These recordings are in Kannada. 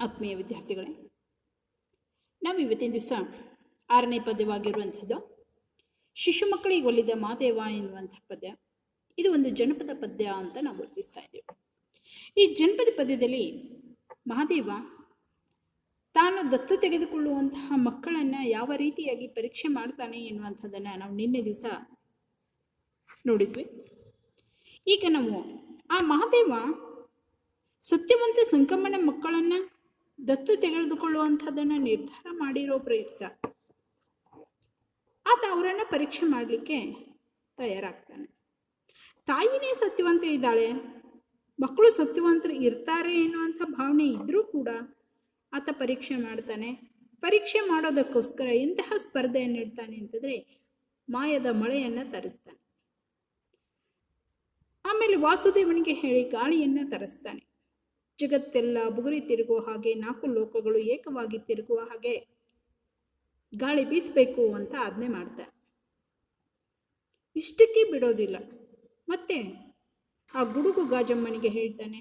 ಆತ್ಮೀಯ ವಿದ್ಯಾರ್ಥಿಗಳೇ, ನಾವು ಇವತ್ತಿನ ದಿವಸ ಆರನೇ ಪದ್ಯವಾಗಿರುವಂಥದ್ದು ಶಿಶು ಮಕ್ಕಳಿಗೆ ಒಲಿದ ಮಾದೇವ ಎನ್ನುವಂಥ ಪದ್ಯ. ಇದು ಒಂದು ಜನಪದ ಪದ್ಯ ಅಂತ ನಾವು ಗುರುತಿಸ್ತಾ ಇದ್ದೀವಿ. ಈ ಜನಪದ ಪದ್ಯದಲ್ಲಿ ಮಹಾದೇವ ತಾನು ದತ್ತು ತೆಗೆದುಕೊಳ್ಳುವಂತಹ ಮಕ್ಕಳನ್ನು ಯಾವ ರೀತಿಯಾಗಿ ಪರೀಕ್ಷೆ ಮಾಡ್ತಾನೆ ಎನ್ನುವಂಥದ್ದನ್ನು ನಾವು ನಿನ್ನೆ ದಿವಸ ನೋಡಿದ್ವಿ. ಈಗ ನಾವು ಆ ಮಹಾದೇವ ಸತ್ಯವಂತ ಸಂಕಮ್ಮನ ಮಕ್ಕಳನ್ನು ದತ್ತು ತೆಗೆದುಕೊಳ್ಳುವಂಥದ್ದನ್ನು ನಿರ್ಧಾರ ಮಾಡಿರೋ ಪ್ರಯುಕ್ತ. ಆತ ಅವರನ್ನು ಪರೀಕ್ಷೆ ಮಾಡಲಿಕ್ಕೆ ತಯಾರಾಗ್ತಾನೆ. ತಾಯಿನೇ ಸತ್ಯವಂತ ಇದ್ದಾಳೆ. ಮಕ್ಕಳು ಸತ್ಯವಂತರು ಇರ್ತಾರೆ ಎನ್ನುವಂಥ ಭಾವನೆ ಇದ್ದರೂ ಕೂಡ ಆತ ಪರೀಕ್ಷೆ ಮಾಡ್ತಾನೆ. ಪರೀಕ್ಷೆ ಮಾಡೋದಕ್ಕೋಸ್ಕರ ಎಂತಹ ಸ್ಪರ್ಧೆಯನ್ನು ಇಡ್ತಾನೆ ಅಂತಂದರೆ ಮಾಯದ ಮಳೆಯನ್ನು ತರಿಸ್ತಾನೆ. ಆಮೇಲೆ ವಾಸುದೇವನಿಗೆ ಹೇಳಿ ಗಾಳಿಯನ್ನು ತರಿಸ್ತಾನೆ. ಜಗತ್ತೆಲ್ಲ ಬುಗುರಿ ತಿರುಗುವ ಹಾಗೆ ನಾಲ್ಕು ಲೋಕಗಳು ಏಕವಾಗಿ ತಿರುಗುವ ಹಾಗೆ ಗಾಳಿ ಬೀಸಬೇಕು ಅಂತ ಆಜ್ಞೆ ಮಾಡ್ತಾರೆ ಇಷ್ಟಕ್ಕೆ ಬಿಡೋದಿಲ್ಲ. ಮತ್ತೆ ಆ ಗುಡುಗು ಗಾಜಮ್ಮನಿಗೆ ಹೇಳ್ತಾನೆ,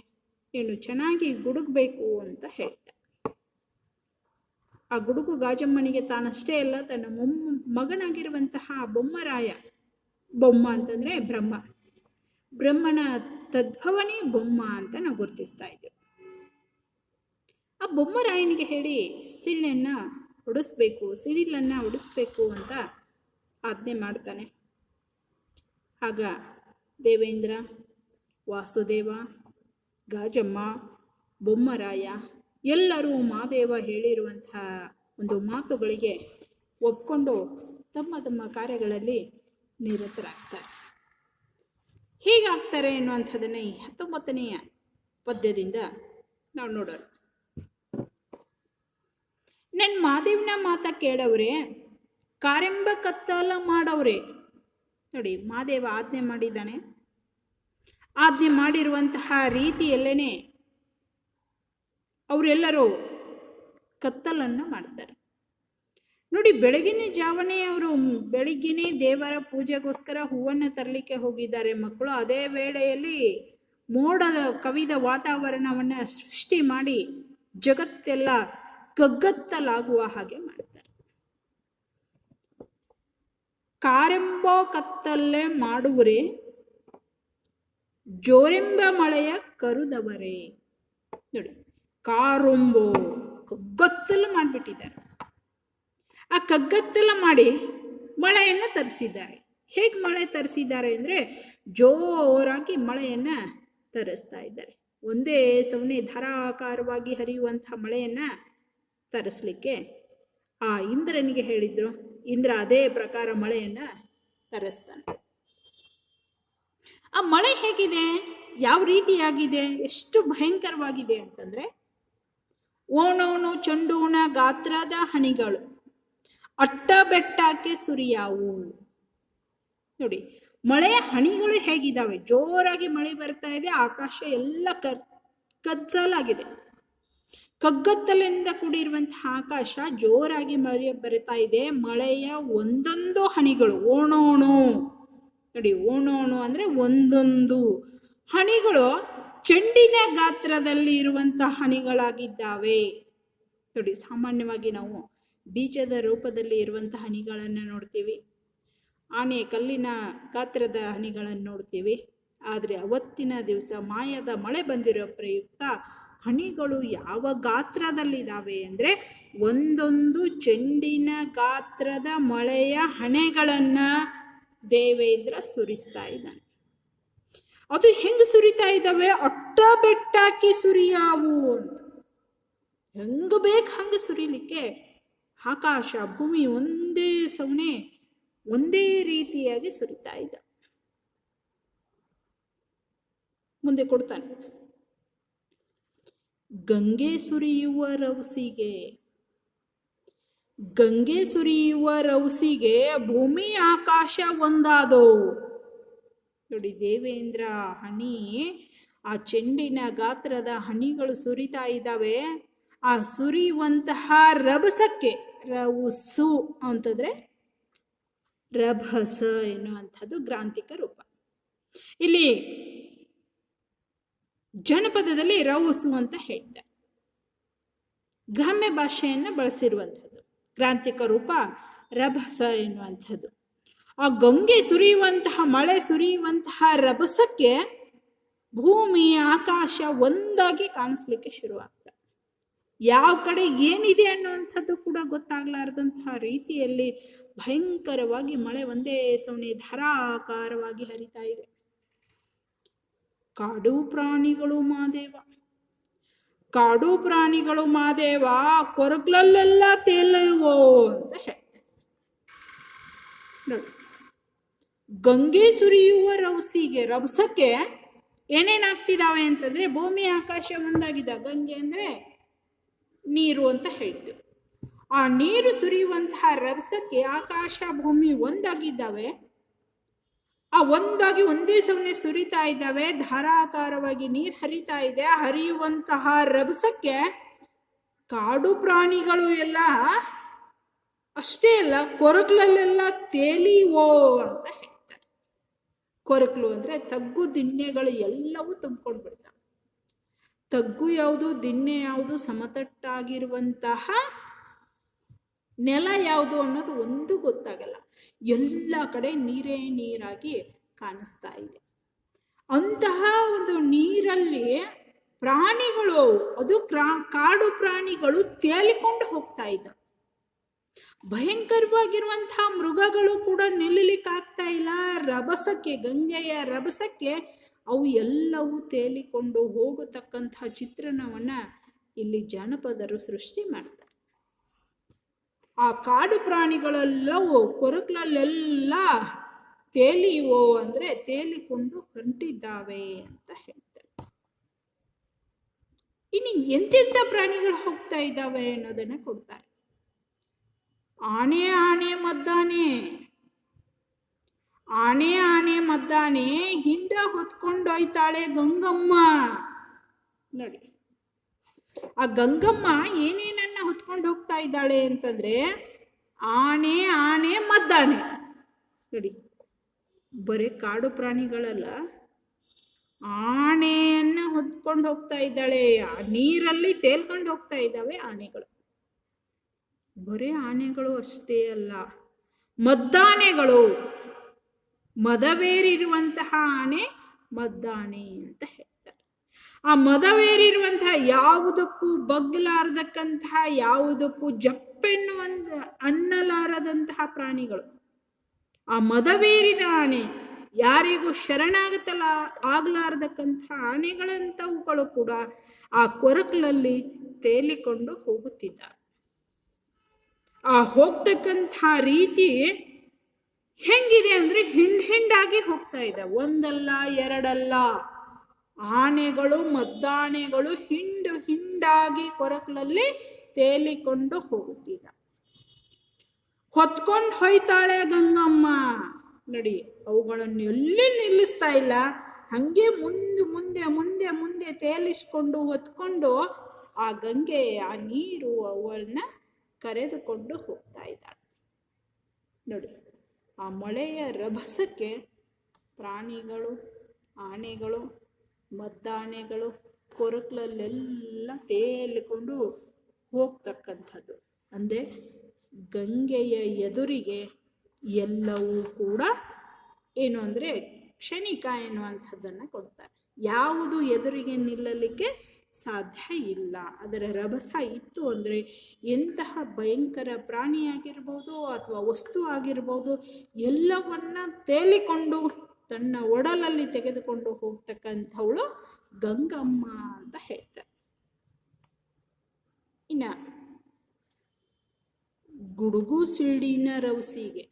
ನೀನು ಚೆನ್ನಾಗಿ ಗುಡುಗಬೇಕು ಅಂತ ಹೇಳ್ತಾನೆ ಆ ಗುಡುಗು ಗಾಜಮ್ಮನಿಗೆ ತಾನಷ್ಟೇ ಅಲ್ಲ, ತನ್ನ ಮೊಮ್ಮ ಮಗನಾಗಿರುವಂತಹ ಬೊಮ್ಮರಾಯ, ಬೊಮ್ಮ ಅಂತಂದರೆ ಬ್ರಹ್ಮ. ಬ್ರಹ್ಮನ ತದ್ಭವನೇ ಬೊಮ್ಮ ಅಂತ ನಾವು ಗುರುತಿಸ್ತಾ ಇದ್ದೇವೆ. ಆ ಬೊಮ್ಮರಾಯನಿಗೆ ಹೇಳಿ ಸಿಳ್ಳೆಯನ್ನು ಹೊಡಿಸ್ಬೇಕು ಸಿಡಿಲನ್ನು ಹೊಡಿಸ್ಬೇಕು ಅಂತ ಆಜ್ಞೆ ಮಾಡ್ತಾನೆ. ಆಗ ದೇವೇಂದ್ರ, ವಾಸುದೇವ ಗಾಜಮ್ಮ ಬೊಮ್ಮರಾಯ ಎಲ್ಲರೂ ಮಾದೇವ ಹೇಳಿರುವಂತಹ ಒಂದು ಮಾತುಗಳಿಗೆ ಒಪ್ಕೊಂಡು ತಮ್ಮ ತಮ್ಮ ಕಾರ್ಯಗಳಲ್ಲಿ ನಿರತರಾಗ್ತಾರೆ. ಹೇಗಾಗ್ತಾರೆ ಎನ್ನುವಂಥದ್ದನ್ನು ಈ ಹತ್ತೊಂಬತ್ತನೆಯ ಪದ್ಯದಿಂದ ನಾವು ನೋಡೋಣ. ನನ್ನ ಮಾದೇವನ ಮಾತ ಕೇಳವ್ರೆ, ಕಾರೆಂಬ ಕತ್ತಲ ಮಾಡವ್ರೆ. ನೋಡಿ, ಮಾದೇವ ಆಜ್ಞೆ ಮಾಡಿದ್ದಾನೆ. ಆಜ್ಞೆ ಮಾಡಿರುವಂತಹ ರೀತಿಯಲ್ಲೇ ಅವರೆಲ್ಲರೂ ಕತ್ತಲನ್ನು ಮಾಡ್ತಾರೆ. ನೋಡಿ, ಬೆಳಗಿನ ಜಾವನೇ ಅವರು ಬೆಳಿಗ್ಗೆನೇ ದೇವರ ಪೂಜೆಗೋಸ್ಕರ ಹೂವನ್ನು ತರಲಿಕ್ಕೆ ಹೋಗಿದ್ದಾರೆ ಮಕ್ಕಳು. ಅದೇ ವೇಳೆಯಲ್ಲಿ ಮೋಡದ ಕವಿದ ವಾತಾವರಣವನ್ನು ಸೃಷ್ಟಿ ಮಾಡಿ ಜಗತ್ತೆಲ್ಲ ಕಗ್ಗತ್ತಲಾಗುವ ಹಾಗೆ ಮಾಡ್ತಾರೆ. ಕಾರೆಂಬೋ ಕತ್ತಲ್ಲೇ ಮಾಡುವರೆ, ಜೋರೆಂಬ ಮಳೆಯ ಕರುದವರೇ. ನೋಡಿ, ಕಾರುಂಬೋ ಕಗ್ಗತ್ತಲು ಮಾಡಿಬಿಟ್ಟಿದ್ದಾರೆ. ಆ ಕಗ್ಗತ್ತಲ ಮಾಡಿ ಮಳೆಯನ್ನು ತರಿಸಿದ್ದಾರೆ. ಹೇಗೆ ಮಳೆ ತರಿಸಿದ್ದಾರೆ ಅಂದರೆ ಜೋರಾಗಿ ಮಳೆಯನ್ನು ತರಿಸ್ತಾ ಇದ್ದಾರೆ. ಒಂದೇ ಸೌನೆ ಧಾರಾಕಾರವಾಗಿ ಹರಿಯುವಂತಹ ಮಳೆಯನ್ನು ತರಿಸ್ಲಿಕ್ಕೆ? ಆ ಇಂದ್ರನಿಗೆ ಹೇಳಿದ್ರು, ಇಂದ್ರ ಅದೇ ಪ್ರಕಾರ ಮಳೆಯನ್ನ ತರಿಸ್ತಾನೆ. ಆ ಮಳೆ ಹೇಗಿದೆ? ಯಾವ ರೀತಿಯಾಗಿದೆ? ಎಷ್ಟು ಭಯಂಕರವಾಗಿದೆ ಅಂತಂದ್ರೆ, ಓಣೋಣು ಚಂಡೂಣ ಗಾತ್ರದ ಹನಿಗಳು ಅಟ್ಟ ಬೆಟ್ಟಕ್ಕೆ ಸುರಿಯಾವು. ನೋಡಿ, ಮಳೆಯ ಹನಿಗಳು ಹೇಗಿದ್ದಾವೆ ಜೋರಾಗಿ ಮಳೆ ಬರ್ತಾ ಇದೆ, ಆಕಾಶ ಎಲ್ಲ ಕರ್, ಕತ್ತಲಾಗಿದೆ. ಕಗ್ಗತ್ತಲಿಂದ ಕೂಡಿರುವಂತಹ ಆಕಾಶ ಜೋರಾಗಿ ಮಳೆ ಬರಿತಾ ಇದೆ. ಮಳೆಯ ಒಂದೊಂದು ಹನಿಗಳು, ಓಣೋಣು. ನೋಡಿ, ಓಣೋಣು ಅಂದರೆ ಒಂದೊಂದು. ಹನಿಗಳು ಚೆಂಡಿನ ಗಾತ್ರದಲ್ಲಿ ಇರುವಂತಹ ಹನಿಗಳಾಗಿದ್ದಾವೆ. ನೋಡಿ, ಸಾಮಾನ್ಯವಾಗಿ ನಾವು ಬೀಜದ ರೂಪದಲ್ಲಿ ಇರುವಂತಹ ಹನಿಗಳನ್ನು ನೋಡ್ತೀವಿ. ಆನೆ ಕಲ್ಲಿನ ಗಾತ್ರದ ಹನಿಗಳನ್ನು ನೋಡ್ತೀವಿ. ಆದರೆ ಅವತ್ತಿನ ದಿವಸ ಮಾಯದ ಮಳೆ ಬಂದಿರೋ ಪ್ರಯುಕ್ತ ಹನಿಗಳು ಯಾವ ಗಾತ್ರದಲ್ಲಿದ್ದಾವೆ ಅಂದರೆ ಒಂದೊಂದು ಚೆಂಡಿನ ಗಾತ್ರದ ಮಳೆಯ ಹಣೆಗಳನ್ನು ದೇವೇಂದ್ರ ಸುರಿಸ್ತಾ ಇದ್ದಾನೆ. ಅದು ಹೆಂಗೆ ಸುರಿತಾ ಇದ್ದಾವೆ? ಅಟ್ಟ ಬೆಟ್ಟಾಕಿ ಸುರಿಯಾವು ಅಂತ. ಹೆಂಗೆ ಬೇಕು ಹಂಗೆ ಸುರಿಲಿಕ್ಕೆ? ಆಕಾಶ, ಭೂಮಿ ಒಂದೇ ಸೌನೆ, ಒಂದೇ ರೀತಿಯಾಗಿ ಸುರಿತಾ ಇದ್ದ ಮುಂದೆ ಕೊಡ್ತಾನೆ. ಗಂಗೆ ಸುರಿಯುವ ರೌಸಿಗೆ. ಗಂಗೆ ಸುರಿಯುವ ರೌಸಿಗೆ ಭೂಮಿ ಆಕಾಶ ಒಂದಾದವು ನೋಡಿ ದೇವೇಂದ್ರ, ಹನಿ, ಆ ಚೆಂಡಿನ ಗಾತ್ರದ ಹನಿಗಳು ಸುರಿತಾ ಇದ್ದಾವೆ. ಆ ಸುರಿಯುವಂತಹ ರಭಸಕ್ಕೆ ರೌಸು ಅಂತಂದ್ರೆ ರಭಸ ಎನ್ನುವಂಥದ್ದು ಗ್ರಾಂಥಿಕ ರೂಪ. ಇಲ್ಲಿ ಜನಪದದಲ್ಲಿ ರೌಸು ಅಂತ ಹೇಳ್ತಾರೆ. ಗ್ರಾಮ್ಯ ಭಾಷೆಯನ್ನು ಬಳಸಿರುವಂಥದ್ದು. ಕ್ರಾಂತಿಕ ರೂಪ ರಭಸ ಎನ್ನುವಂಥದ್ದು. ಆ ಗಂಗೆ ಸುರಿಯುವಂತಹ, ಮಳೆ ಸುರಿಯುವಂತಹ ರಭಸಕ್ಕೆ ಭೂಮಿ, ಆಕಾಶ ಒಂದಾಗಿ ಕಾಣಿಸ್ಲಿಕ್ಕೆ ಶುರುವಾಗ್ತದೆ. ಯಾವ ಕಡೆ ಏನಿದೆ ಅನ್ನುವಂಥದ್ದು ಕೂಡ ಗೊತ್ತಾಗ್ಲಾರ್ದಂತಹ ರೀತಿಯಲ್ಲಿ ಭಯಂಕರವಾಗಿ ಮಳೆ ಒಂದೇ ಸವಣಿ ಧಾರಾಕಾರವಾಗಿ ಹರಿತಾ ಇದೆ. ಕಾಡು ಪ್ರಾಣಿಗಳು ಮಾದೇವ ಕಾಡು ಪ್ರಾಣಿಗಳು ಮಾದೇವ ಕೊರಗ್ಲಲ್ಲೆಲ್ಲ ತೇಲುವೋ ಅಂತ ಹೇಳ್ತಾರೆ. ಗಂಗೆ ಸುರಿಯುವ ರವಸಿಗೆ ರಭಸಕ್ಕೆ ಏನೇನಾಗ್ತಿದಾವೆ ಅಂತಂದ್ರೆ ಭೂಮಿ ಆಕಾಶ ಒಂದಾಗಿದ. ಗಂಗೆ ಅಂದ್ರೆ ನೀರು ಅಂತ ಹೇಳ್ತು ಆ ನೀರು ಸುರಿಯುವಂತಹ ರಭಸಕ್ಕೆ ಆಕಾಶ ಭೂಮಿ ಒಂದಾಗಿದ್ದಾವೆ. ಆ ಒಂದಾಗಿ ಒಂದೇ ಸಮನೆ ಸುರಿತಾ ಇದ್ದಾವೆ, ಧಾರಾಕಾರವಾಗಿ ನೀರು ಹರಿತಾ ಇದೆ, ಹರಿಯುವಂತಹ ರಭಸಕ್ಕೆ ಕಾಡು ಪ್ರಾಣಿಗಳು ಎಲ್ಲ ಅಷ್ಟೇ ಅಲ್ಲ ಕೊರಗ್ಲಲ್ಲೆಲ್ಲ ತೇಲಿವೋ ಅಂತ ಹೇಳ್ತಾರೆ. ಕೊರಕಲು ಅಂದ್ರೆ ತಗ್ಗು ದಿಣ್ಣೆಗಳು ಎಲ್ಲವೂ ತುಂಬಿಕೊಂಡು ಬಿಡ್ತಾವೆ. ತಗ್ಗು ಯಾವುದು, ದಿಣ್ಣೆ ಯಾವುದು, ಸಮತಟ್ಟಾಗಿರುವಂತಹ ನೆಲ ಯಾವುದು ಅನ್ನೋದು ಒಂದು ಗೊತ್ತಾಗಲ್ಲ. ಎಲ್ಲ ಕಡೆ ನೀರೇ ನೀರಾಗಿ ಕಾಣಿಸ್ತಾ ಇದೆ. ಅಂತಹ ಒಂದು ನೀರಲ್ಲಿ ಪ್ರಾಣಿಗಳು, ಅದು ಕ್ರಾ, ಕಾಡು ಪ್ರಾಣಿಗಳು ತೇಲಿಕೊಂಡು ಹೋಗ್ತಾ ಇದ್ದ ಭಯಂಕರವಾಗಿರುವಂತಹ ಮೃಗಗಳು ಕೂಡ ನಿಲ್ಲಲಿಕ್ಕಾಗ್ತಾ ಇಲ್ಲ. ರಭಸಕ್ಕೆ, ಗಂಗೆಯ ರಭಸಕ್ಕೆ ಅವು ಎಲ್ಲವೂ ತೇಲಿಕೊಂಡು ಹೋಗತಕ್ಕಂತಹ ಚಿತ್ರಣವನ್ನ ಇಲ್ಲಿ ಜಾನಪದರು ಸೃಷ್ಟಿ ಮಾಡ್ತಾರೆ. ಆ ಕಾಡು ಪ್ರಾಣಿಗಳೆಲ್ಲವೂ ಕೊರಕ್ಲಲ್ಲೆಲ್ಲ ತೇಲಿವೋ ಅಂದ್ರೆ ತೇಲಿಕೊಂಡು ಹೊರಟಿದ್ದಾವೆ ಅಂತ ಹೇಳ್ತಾರೆ. ಇನ್ನು ಎಂತೆಂಥ ಪ್ರಾಣಿಗಳು ಹೋಗ್ತಾ ಇದ್ದಾವೆ ಅನ್ನೋದನ್ನ ಕೊಡ್ತಾರೆ. ಆನೆ ಆನೆ, ಮದ್ದಾನೆ. ಆನೆ ಆನೆ, ಮದ್ದಾನೆ. ಹಿಂಡ ಹೊತ್ಕೊಂಡೊಯ್ತಾಳೆ ಗಂಗಮ್ಮ. ನೋಡಿ. ಆ ಗಂಗಮ್ಮ ಏನೇನನ್ನ ಹೊತ್ಕೊಂಡು ಹೋಗ್ತಾ ಇದ್ದಾಳೆ ಅಂತಂದ್ರೆ ಆನೆ ಆನೆ, ಮದ್ದಾನೆ. ನೋಡಿ, ಬರೀ ಕಾಡು ಪ್ರಾಣಿಗಳಲ್ಲ. ಆನೆಯನ್ನ ಹೊತ್ಕೊಂಡು ಹೋಗ್ತಾ ಇದ್ದಾಳೆ. ಆ ನೀರಲ್ಲಿ ತೇಲ್ಕೊಂಡು ಹೋಗ್ತಾ ಇದ್ದಾವೆ ಆನೆಗಳು. ಬರೀ ಆನೆಗಳು ಅಷ್ಟೇ ಅಲ್ಲ, ಮದ್ದಾನೆಗಳು. ಮದವೇರಿರುವಂತಹ ಆನೆ ಮದ್ದಾನೆ ಅಂತ ಹೇಳ್ತಾರೆ. ಆ ಮದವೇರಿರುವಂತಹ ಯಾವುದಕ್ಕೂ ಬಗ್ಲಾರದಕ್ಕಂತಹ, ಯಾವುದಕ್ಕೂ ಜಪ್ಪೆನ್ನುವಂತ ಅನ್ನಲಾರದಂತಹ ಪ್ರಾಣಿಗಳು. ಆ ಮದವೇರಿದ ಆನೆ ಯಾರಿಗೂ ಶರಣಾಗತಲ, ಆಗ್ಲಾರದಕ್ಕಂತಹ ಆನೆಗಳಂತವುಗಳು ಕೂಡ ಆ ಕೊರಕಲಲ್ಲಿ ತೇಲಿಕೊಂಡು ಹೋಗುತ್ತಿದ್ದ ಆ ಹೋಗ್ತಕ್ಕಂಥ ರೀತಿ ಹೆಂಗಿದೆ ಅಂದ್ರೆ ಹಿಂಡ್ ಹಿಂಡಾಗಿ ಹೋಗ್ತಾ ಇದೆ. ಒಂದಲ್ಲ, ಎರಡಲ್ಲ. ಆನೆಗಳು, ಮದ್ದಾನೆಗಳು ಹಿಂಡು ಹಿಂಡಾಗಿ ಕೊರಕಲಲ್ಲಿ ತೇಲಿಕೊಂಡು ಹೋಗುತ್ತಿದ್ದ ಹೊತ್ಕೊಂಡು ಹೋಯ್ತಾಳೆ ಗಂಗಮ್ಮ. ನಡಿ, ಅವುಗಳನ್ನು ಎಲ್ಲಿ ನಿಲ್ಲಿಸ್ತಾ ಇಲ್ಲ? ಹಂಗೆ ಮುಂದೆ ಮುಂದೆ ಮುಂದೆ ಮುಂದೆ ತೇಲಿಸ್ಕೊಂಡು ಹೊತ್ಕೊಂಡು ಆ ಗಂಗೆ ಆ ನೀರು ಅವಳನ್ನ ಕರೆದುಕೊಂಡು ಹೋಗ್ತಾ ಇದ್ದಾಳೆ. ನೋಡಿ, ಆ ಮಳೆಯ ರಭಸಕ್ಕೆ ಪ್ರಾಣಿಗಳು, ಆನೆಗಳು ಮದ್ದಾನೆಗಳು ಕೊರಕಲಲ್ಲೆಲ್ಲ ತೇಲಿಕೊಂಡು ಹೋಗ್ತಕ್ಕಂಥದ್ದು. ಅಂದರೆ ಗಂಗೆಯ ಎದುರಿಗೆ ಎಲ್ಲವೂ ಕೂಡ ಏನು ಅಂದರೆ ಕ್ಷಣಿಕ ಎನ್ನುವಂಥದ್ದನ್ನು ಕೊಡ್ತಾರೆ. ಯಾವುದು ಎದುರಿಗೆ ನಿಲ್ಲಲಿಕ್ಕೆ ಸಾಧ್ಯ ಇಲ್ಲ. ಅದರ ರಭಸ ಇತ್ತು ಅಂದರೆ ಎಂತಹ ಭಯಂಕರ ಪ್ರಾಣಿಯಾಗಿರ್ಬೋದು ಅಥವಾ ವಸ್ತು ಆಗಿರ್ಬೋದು ಎಲ್ಲವನ್ನ ತೇಲಿಕೊಂಡು ತನ್ನ ಒಡಲಲ್ಲಿ ತೆಗೆದುಕೊಂಡು ಹೋಗ್ತಕ್ಕಂಥವಳು ಗಂಗಮ್ಮ ಅಂತ ಹೇಳ್ತಾರೆ. ಇನ್ನ ಗುಡುಗು ಸಿಳ್ಳಿನ ರೌಸಿಗೆ,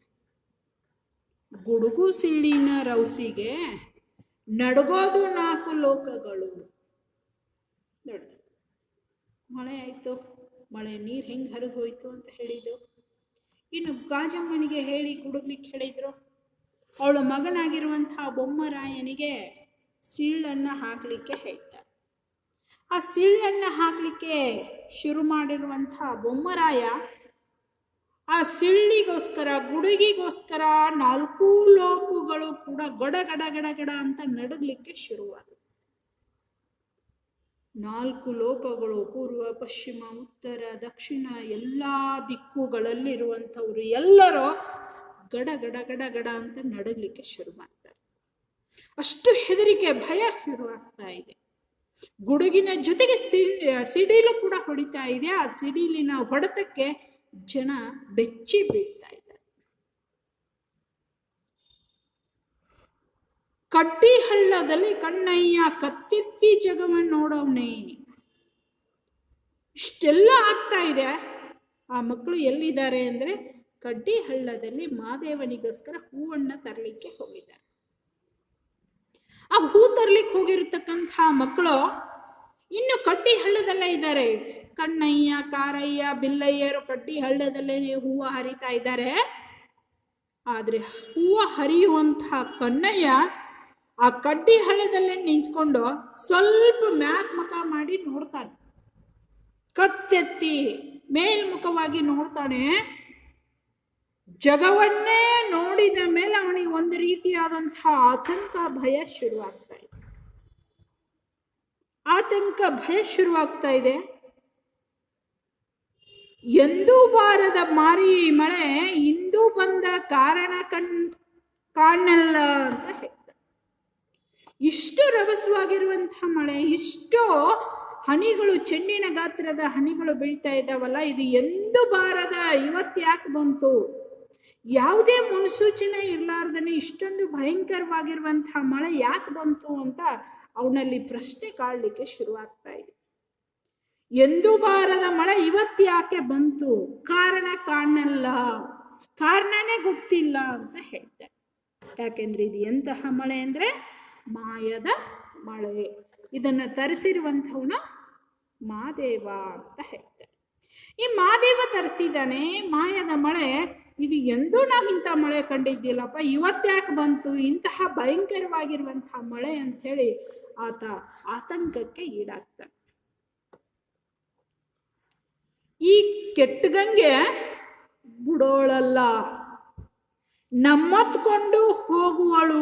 ಗುಡುಗು ಸಿಳ್ಳಿನ ರೌಸಿಗೆ ನಡಗೋದು ನಾಲ್ಕು ಲೋಕಗಳು. ನೋಡಿ, ಮಳೆ ಆಯಿತು, ಮಳೆ ನೀರು ಹೆಂಗೆ ಹರಿದು ಹೋಯ್ತು ಅಂತ ಹೇಳಿದ್ರು ಇನ್ನು ಗಾಜಮ್ಮನಿಗೆ ಹೇಳಿ, ಗುಡುಗ್ಲಿಕ್ಕೆ ಹೇಳಿದ್ರು. ಅವಳ ಮಗನಾಗಿರುವಂತಹ ಬೊಮ್ಮರಾಯನಿಗೆ ಸಿಳ್ಳನ್ನು ಹಾಕಲಿಕ್ಕೆ ಹೇಳ್ತಾರೆ. ಆ ಸಿಳ್ಳನ್ನು ಹಾಕಲಿಕ್ಕೆ ಶುರು ಮಾಡಿರುವಂತಹ ಬೊಮ್ಮರಾಯ ಆ ಸಿಳ್ಳಿಗೋಸ್ಕರ ಗುಡುಗಿಗೋಸ್ಕರ ನಾಲ್ಕು ಲೋಕಗಳು ಕೂಡ ಗಡ ಗಡ ಗಡ ಗಡ ಅಂತ ನಡಗ್ಲಿಕ್ಕೆ ಶುರುವಾದ. ನಾಲ್ಕು ಲೋಕಗಳು, ಪೂರ್ವ, ಪಶ್ಚಿಮ, ಉತ್ತರ, ದಕ್ಷಿಣ, ಎಲ್ಲ ದಿಕ್ಕುಗಳಲ್ಲಿರುವಂಥವ್ರು ಎಲ್ಲರೂ ಗಡ ಗಡ ಗಡ ಗಡ ಅಂತ ನಡಗಲಿಕ್ಕೆ ಶುರು ಮಾಡ್ತಾರೆ. ಅಷ್ಟು ಹೆದರಿಕೆ, ಭಯ ಶುರುವಾಗ್ತಾ ಇದೆ. ಗುಡುಗಿನ ಜೊತೆಗೆ ಸಿಡಿ ಸಿಡಿಲು ಕೂಡ ಹೊಡಿತಾ ಇದೆ. ಆ ಸಿಡಿಲಿನ ಹೊಡೆತಕ್ಕೆ ಜನ ಬೆಚ್ಚಿ ಬೀಳ್ತಾ ಇದ್ದಾರೆ. ಕಟ್ಟಿ ಹಳ್ಳದಲ್ಲಿ ಕಣ್ಣಯ್ಯ ಕತ್ತಿತ್ತಿ ಜಗವನ್ನು ನೋಡವನೇ. ಇಷ್ಟೆಲ್ಲ ಆಗ್ತಾ ಇದೆ. ಆ ಮಕ್ಕಳು ಎಲ್ಲಿದ್ದಾರೆ ಅಂದ್ರೆ ಕಡ್ಡಿ ಹಳ್ಳದಲ್ಲಿ ಮಾದೇವನಿಗೋಸ್ಕರ ಹೂವನ್ನ ತರಲಿಕ್ಕೆ ಹೋಗಿದ್ದಾರೆ. ಆ ಹೂ ತರ್ಲಿಕ್ಕೆ ಹೋಗಿರತಕ್ಕಂಥ ಮಕ್ಕಳು ಇನ್ನು ಕಡ್ಡಿ ಹಳ್ಳದಲ್ಲೇ ಇದ್ದಾರೆ. ಕಣ್ಣಯ್ಯ, ಕಾರಯ್ಯ, ಬಿಲ್ಲಯ್ಯರು ಕಡ್ಡಿ ಹಳ್ಳದಲ್ಲೇ ಹೂವ ಹರಿತಾ ಇದ್ದಾರೆ. ಆದ್ರೆ ಹೂವ ಹರಿಯುವಂತಹ ಕಣ್ಣಯ್ಯ ಆ ಕಡ್ಡಿ ಹಳ್ಳದಲ್ಲೇ ನಿಂತ್ಕೊಂಡು ಸ್ವಲ್ಪ ಮ್ಯಾಕ್ ಮುಖ ಮಾಡಿ ನೋಡ್ತಾನೆ. ಕತ್ತೆತ್ತಿ ಮೇಲ್ಮುಖವಾಗಿ ನೋಡ್ತಾನೆ. ಜಗವನ್ನೇ ನೋಡಿದ ಮೇಲೆ ಅವನಿಗೆ ಒಂದು ರೀತಿಯಾದಂತಹ ಆತಂಕ, ಭಯ ಶುರುವಾಗ್ತಾ ಇದೆ. ಆತಂಕ, ಭಯ ಶುರುವಾಗ್ತಾ ಇದೆ. ಎಂದೂ ಬಾರದ ಮಾರಿ ಮಳೆ ಇಂದು ಬಂದ ಕಾರಣ ಕಣ್, ಕಾಣಲ್ಲ ಅಂತ ಹೇಳ್ತಾರೆ. ಇಷ್ಟು ರಭಸವಾಗಿರುವಂತಹ ಮಳೆ, ಇಷ್ಟು ಹನಿಗಳು ಚೆಂಡಿನ ಗಾತ್ರದ ಹನಿಗಳು ಬೀಳ್ತಾ ಇದ್ದಾವಲ್ಲ, ಇದು ಎಂದು ಬಾರದ ಇವತ್ತು ಯಾಕೆ ಬಂತು? ಯಾವುದೇ ಮುನ್ಸೂಚನೆ ಇರಲಾರ್ದನೆ ಇಷ್ಟೊಂದು ಭಯಂಕರವಾಗಿರುವಂತಹ ಮಳೆ ಯಾಕೆ ಬಂತು ಅಂತ ಅವನಲ್ಲಿ ಪ್ರಶ್ನೆ ಕಾಡಲಿಕ್ಕೆ ಶುರುವಾಗ್ತಾ ಇದೆ. ಎಂದು ಬಾರದ ಮಳೆ ಇವತ್ತು ಯಾಕೆ ಬಂತು? ಕಾರಣ ಕಾಣಲ್ಲ. ಕಾರಣನೇ ಗೊತ್ತಿಲ್ಲ ಅಂತ ಹೇಳ್ತಾರೆ. ಯಾಕೆಂದ್ರೆ ಇದು ಎಂತಹ ಮಳೆ ಅಂದ್ರೆ? ಮಾಯದ ಮಳೆ. ಇದನ್ನ ತರಿಸಿರುವಂಥವನು ಮಾದೇವ ಅಂತ ಹೇಳ್ತಾರೆ. ಈ ಮಾದೇವ ತರಿಸಿದಾನೆ ಮಾಯದ ಮಳೆ ಇದು ಎಂದೂ ನಾವು ಇಂಥ ಮಳೆ ಕಂಡಿದ್ದಿಲ್ಲಪ್ಪ ಇವತ್ತ್ಯಾಕೆ ಬಂತು, ಇಂತಹ ಭಯಂಕರವಾಗಿರುವಂತಹ ಮಳೆ ಅಂತ ಹೇಳಿ ಆತ ಆತಂಕಕ್ಕೆ ಈಡಾಗ್ತಾನೆ. ಈ ಕೆಟ್ಟಗಂಗೆ ಬಿಡೋಳಲ್ಲ, ನಮ್ಮತ್ಕೊಂಡು ಹೋಗುವಳು.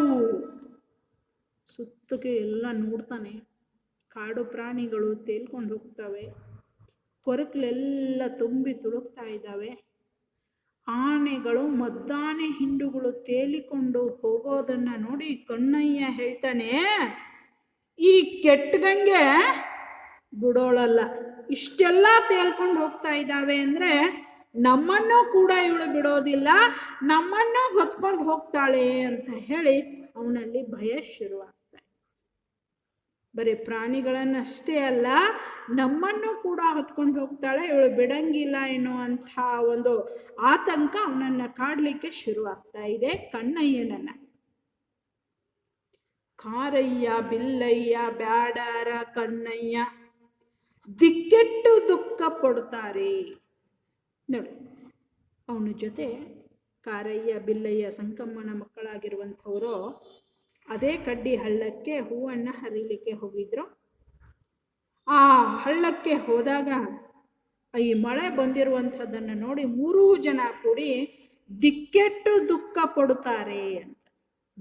ಸುತ್ತಕ್ಕೆ ಎಲ್ಲ ನೋಡ್ತಾನೆ, ಕಾಡು ಪ್ರಾಣಿಗಳು ತೇಲ್ಕೊಂಡು ಹೋಗ್ತವೆ, ಕೊರಕ್ಲೆಲ್ಲ ತುಂಬಿ ತುಳುಕ್ತಾ ಇದ್ದಾವೆ. ಆನೆಗಳು ಮದ್ದಾನೆ ಹಿಂಡುಗಳು ತೇಲಿಕೊಂಡು ಹೋಗೋದನ್ನ ನೋಡಿ ಕಣ್ಣಯ್ಯ ಹೇಳ್ತಾನೆ, ಈ ಕೆಟ್ಟದಂಗೆ ಬಿಡೋಳಲ್ಲ. ಇಷ್ಟೆಲ್ಲ ತೇಲ್ಕೊಂಡು ಹೋಗ್ತಾ ಇದ್ದಾವೆ ಅಂದ್ರೆ ನಮ್ಮನ್ನು ಕೂಡ ಇವಳು ಬಿಡೋದಿಲ್ಲ, ನಮ್ಮನ್ನು ಹೊತ್ಕೊಂಡು ಹೋಗ್ತಾಳೆ ಅಂತ ಹೇಳಿ ಅವನಲ್ಲಿ ಭಯ ಶುರುವಾಗ್ತಾ ಇದೆ ಬರೀ ಪ್ರಾಣಿಗಳನ್ನಷ್ಟೇ ಅಲ್ಲ, ನಮ್ಮನ್ನು ಕೂಡ ಹತ್ಕೊಂಡು ಹೋಗ್ತಾಳೆ. ಇವಳು ಬಿಡಂಗಿಲ್ಲ ಎನ್ನುವಂಥ ಒಂದು ಆತಂಕ ಅವನನ್ನ ಕಾಡ್ಲಿಕ್ಕೆ ಶುರುವಾಗ್ತಾ ಇದೆ ಕಣ್ಣಯ್ಯನನ್ನ. ಕಾರಯ್ಯ, ಬಿಲ್ಲಯ್ಯ, ಬ್ಯಾಡಾರ ಕಣ್ಣಯ್ಯ, ದಿಕ್ಕೆಟ್ಟು ದುಃಖ ಪಡ್ತಾರೆ ನೋಡಿ, ಅವನ ಜೊತೆ ಕಾರಯ್ಯ, ಬಿಲ್ಲಯ್ಯ, ಸಂಕಮ್ಮನ ಮಕ್ಕಳಾಗಿರುವಂಥವರು ಅದೇ ಕಡ್ಡಿ ಹಳ್ಳಕ್ಕೆ ಹೂವನ್ನ ಹರಿಲಿಕ್ಕೆ ಹೋಗಿದ್ರು. ಆ ಹಳ್ಳಕ್ಕೆ ಹೋದಾಗ ಈ ಮಳೆ ಬಂದಿರುವಂಥದ್ದನ್ನು ನೋಡಿ ಮೂರೂ ಜನ ಕೂಡಿ ದಿಕ್ಕೆಟ್ಟು ದುಃಖ ಪಡುತ್ತಾರೆ ಅಂತ.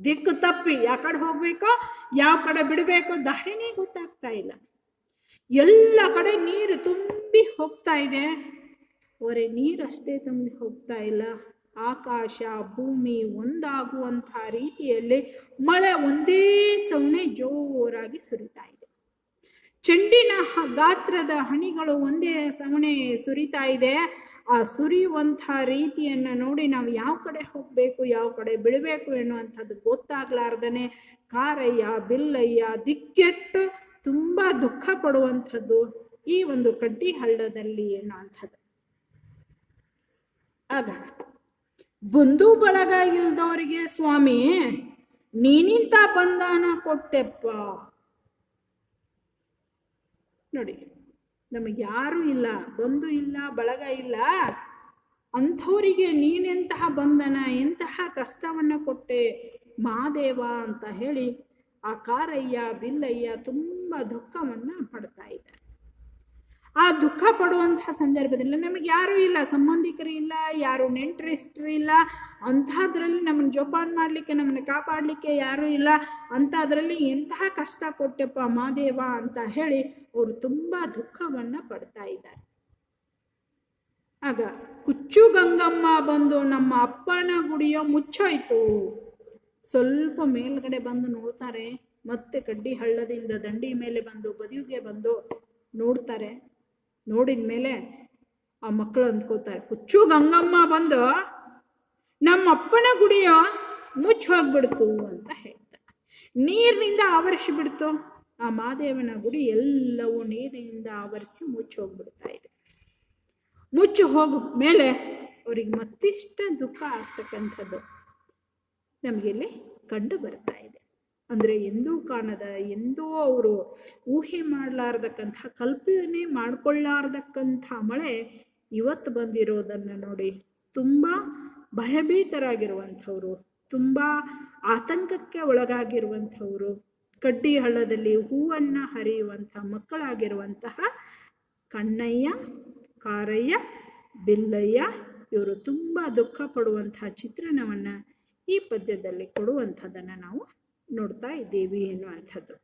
ದಿಕ್ಕು ತಪ್ಪಿ ಯಾವ ಕಡೆ ಹೋಗ್ಬೇಕೋ, ಯಾವ ಕಡೆ ಬಿಡಬೇಕೋ ದಾರಿನೇ ಗೊತ್ತಾಗ್ತಾ ಇಲ್ಲ. ಎಲ್ಲ ಕಡೆ ನೀರು ತುಂಬಿ ಹೋಗ್ತಾ ಇದೆ. ಅವರೇ ನೀರಷ್ಟೇ ತುಂಬಿ ಹೋಗ್ತಾ ಇಲ್ಲ. ಆಕಾಶ ಭೂಮಿ ಒಂದಾಗುವಂಥ ರೀತಿಯಲ್ಲಿ ಮಳೆ ಒಂದೇ ಸೌಣೆ ಜೋರಾಗಿ ಸುರಿತಾ ಇದೆ. ಚೆಂಡಿನ ಗಾತ್ರದ ಹನಿಗಳು ಒಂದೇ ಸವಣೆ ಸುರಿತಾ ಇದೆ. ಆ ಸುರಿಯುವಂಥ ರೀತಿಯನ್ನ ನೋಡಿ ನಾವು ಯಾವ ಕಡೆ ಹೋಗಬೇಕು, ಯಾವ ಕಡೆ ಬಿಡಬೇಕು ಎನ್ನುವಂಥದ್ದು ಗೊತ್ತಾಗ್ಲಾರ್ದನೆ ಕಾರಯ್ಯ, ಬಿಲ್ಲಯ್ಯ ದಿಕ್ಕೆಟ್ಟು ತುಂಬಾ ದುಃಖ ಪಡುವಂಥದ್ದು ಈ ಒಂದು ಕಡ್ಡಿ ಹಳ್ಳದಲ್ಲಿ ಎನ್ನುವಂಥದ್ದು. ಆಗ ಬಂಧು ಬಳಗ ಇಲ್ದವರಿಗೆ ಸ್ವಾಮಿ, ನೀನಿಂತ ಬಂಧನ ಕೊಟ್ಟೆಪ್ಪ. ನೋಡಿ, ನಮಗೆ ಯಾರು ಇಲ್ಲ, ಬಂಧು ಇಲ್ಲ, ಬಳಗ ಇಲ್ಲ. ಅಂಥವರಿಗೆ ನೀನೆಂತಹ ಬಂಧನ, ಎಂತಹ ಕಷ್ಟವನ್ನ ಕೊಟ್ಟೆ? ಮಾದೇವ ಅಂತ ಹೇಳಿ ಆ ಕಾರಯ್ಯ, ಬಿಲ್ಲಯ್ಯ ತುಂಬ ದುಃಖವನ್ನು ಪಡ್ತಾ ಇದ್ದಾರೆ. ಆ ದುಃಖ ಪಡುವಂತಹ ಸಂದರ್ಭದಲ್ಲಿ ನಮಗೆ ಯಾರೂ ಇಲ್ಲ, ಸಂಬಂಧಿಕರು ಇಲ್ಲ, ಯಾರು ನೆಂಟರಿಷ್ಟರು ಇಲ್ಲ, ಅಂಥದ್ರಲ್ಲಿ ನಮ್ಮನ್ನು ಜೋಪಾನ ಮಾಡಲಿಕ್ಕೆ, ನಮ್ಮನ್ನು ಕಾಪಾಡಲಿಕ್ಕೆ ಯಾರೂ ಇಲ್ಲ. ಅಂಥದ್ರಲ್ಲಿ ಎಂತಹ ಕಷ್ಟ ಕೊಟ್ಟೆಪ್ಪ ಮಾದೇವ ಅಂತ ಹೇಳಿ ಅವರು ತುಂಬ ದುಃಖವನ್ನು ಪಡ್ತಾ ಇದ್ದಾರೆ. ಆಗ ಹುಚ್ಚು ಗಂಗಮ್ಮ ಬಂದು ನಮ್ಮ ಅಪ್ಪನ ಗುಡಿಯೋ ಮುಚ್ಚೋಯ್ತು. ಸ್ವಲ್ಪ ಮೇಲ್ಗಡೆ ಬಂದು ನೋಡ್ತಾರೆ, ಮತ್ತೆ ಕಡ್ಡಿ ಹಳ್ಳದಿಂದ ದಂಡಿ ಮೇಲೆ ಬಂದು ಬದಿಗೆ ಬಂದು ನೋಡ್ತಾರೆ. ನೋಡಿದ ಮೇಲೆ ಆ ಮಕ್ಕಳು ಅಂದ್ಕೋತಾರೆ ಹುಚ್ಚು ಗಂಗಮ್ಮ ಬಂದು ನಮ್ಮ ಅಪ್ಪನ ಗುಡಿಯ ಮುಚ್ಚಿ ಹೋಗ್ಬಿಡ್ತು ಅಂತ ಹೇಳ್ತಾರೆ. ನೀರಿನಿಂದ ಆವರಿಸಿ ಬಿಡ್ತು. ಆ ಮಾದೇವನ ಗುಡಿ ಎಲ್ಲವೂ ನೀರಿನಿಂದ ಆವರಿಸಿ ಮುಚ್ಚಿ ಹೋಗ್ಬಿಡ್ತಾ ಇದೆ. ಮುಚ್ಚಿ ಹೋಗ ಮೇಲೆ ಅವ್ರಿಗೆ ಮತ್ತಿಷ್ಟ ದುಃಖ ಆಗ್ತಕ್ಕಂಥದ್ದು ನಮಗಿಲ್ಲಿ ಕಂಡು ಬರ್ತಾ ಅಂದರೆ ಎಂದೂ ಕಾಣದ, ಎಂದೂ ಅವರು ಊಹೆ ಮಾಡಲಾರ್ದಕ್ಕಂಥ ಕಲ್ಪನೆ ಮಾಡಿಕೊಳ್ಳಾರ್ದಕ್ಕಂಥ ಮಳೆ ಇವತ್ತು ಬಂದಿರೋದನ್ನು ನೋಡಿ ತುಂಬ ಭಯಭೀತರಾಗಿರುವಂಥವ್ರು, ತುಂಬ ಆತಂಕಕ್ಕೆ ಒಳಗಾಗಿರುವಂಥವ್ರು, ಕಡ್ಡಿ ಹಳ್ಳದಲ್ಲಿ ಹೂವನ್ನು ಹರಿಯುವಂಥ ಮಕ್ಕಳಾಗಿರುವಂತಹ ಕಣ್ಣಯ್ಯ, ಕಾರಯ್ಯ, ಬಿಲ್ಲಯ್ಯ, ಇವರು ತುಂಬ ದುಃಖ ಪಡುವಂತಹ ಚಿತ್ರಣವನ್ನು ಈ ಪದ್ಯದಲ್ಲಿ ಕೊಡುವಂಥದ್ದನ್ನು ನಾವು ನೋಡ್ತಾ ಇದ್ದೀವಿ ಎನ್ನುವಂಥದ್ದು